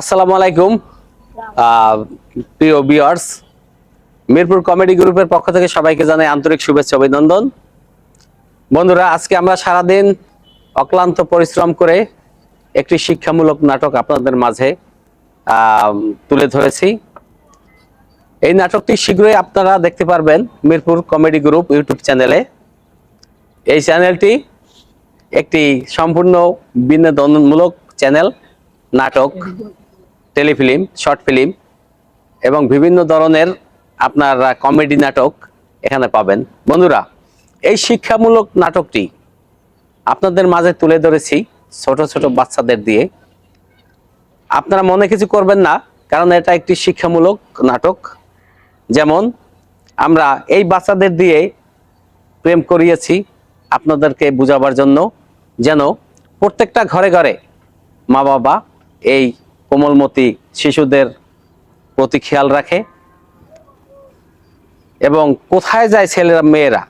আসসালামু আলাইকুম। প্রিয় বিয়ার্স মিরপুর কমেডি গ্রুপের পক্ষ থেকে সবাইকে জানাই আন্তরিক শুভেচ্ছা, অভিনন্দন। বন্ধুরা, আজকে আমরা সারাদিন অক্লান্ত পরিশ্রম করে একটি শিক্ষামূলক নাটক আপনাদের মাঝে তুলে ধরেছি। এই নাটকটি শীঘ্রই আপনারা দেখতে পারবেন মিরপুর কমেডি গ্রুপ ইউটিউব চ্যানেলে। এই চ্যানেলটি একটি সম্পূর্ণ বিনোদনমূলক চ্যানেল, নাটক। টেলিফিল্ম, শর্ট ফিল্ম এবং বিভিন্ন ধরনের আপনার কমেডি নাটক এখানে পাবেন। বন্ধুরা, এই শিক্ষামূলক নাটকটি আপনাদের মাঝে তুলে ধরেছি ছোট ছোট বাচ্চাদের দিয়ে। আপনারা মনে কিছু করবেন না, কারণ এটা একটি শিক্ষামূলক নাটক। যেমন, আমরা এই বাচ্চাদের দিয়ে প্রেম করিয়েছি আপনাদেরকে বুঝাবার জন্য, যেন প্রত্যেকটা ঘরে ঘরে মা বাবা এই কোমলমতি শিশুদের প্রতি খেয়াল রাখে। এবং কোথায় যায় ছেলেরা, মেয়েরা,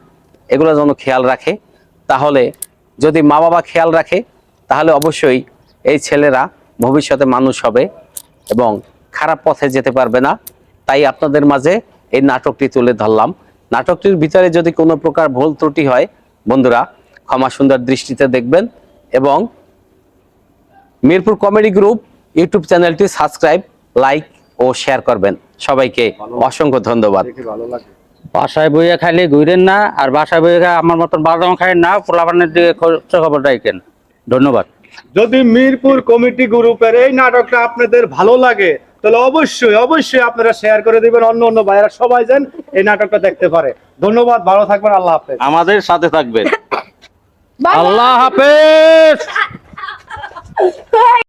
এগুলো যেন খেয়াল রাখে। তাহলে যদি মা বাবা খেয়াল রাখে, তাহলে অবশ্যই এই ছেলেরা ভবিষ্যতে মানুষ হবে এবং খারাপ পথে যেতে পারবে না। তাই আপনাদের মাঝে এই নাটকটি তুলে ধরলাম। নাটকটির ভিতরে যদি কোনো প্রকার ভুল ত্রুটি হয়, বন্ধুরা, ক্ষমা সুন্দর দৃষ্টিতে দেখবেন। এবং মিরপুর কমেডি গ্রুপ ইউটিউব চ্যানেলটি সাবস্ক্রাইব লাইক ও শেয়ার করবেন। সবাইকে অসংখ্য ধন্যবাদ। বাসায় বইয়ে খাইলে ঘুরেন না আর বাসায় বইয়ে খাই আমার মতন বাদাম খাই না পোলাপানের দিকে খবর রাখেন। ধন্যবাদ। যদি মিরপুর কমিটি গ্রুপের এই নাটকটা আপনাদের ভালো লাগে তাহলে অবশ্যই অবশ্যই আপনারা শেয়ার করে দিবেন অন্য অন্য ভাইয়েরা সবাই যেন এই নাটকটা দেখতে পারে। ধন্যবাদ ভালো থাকবেন আল্লাহ হাফেজ। আমাদের সাথে থাকবেন. আল্লাহ হাফেজ!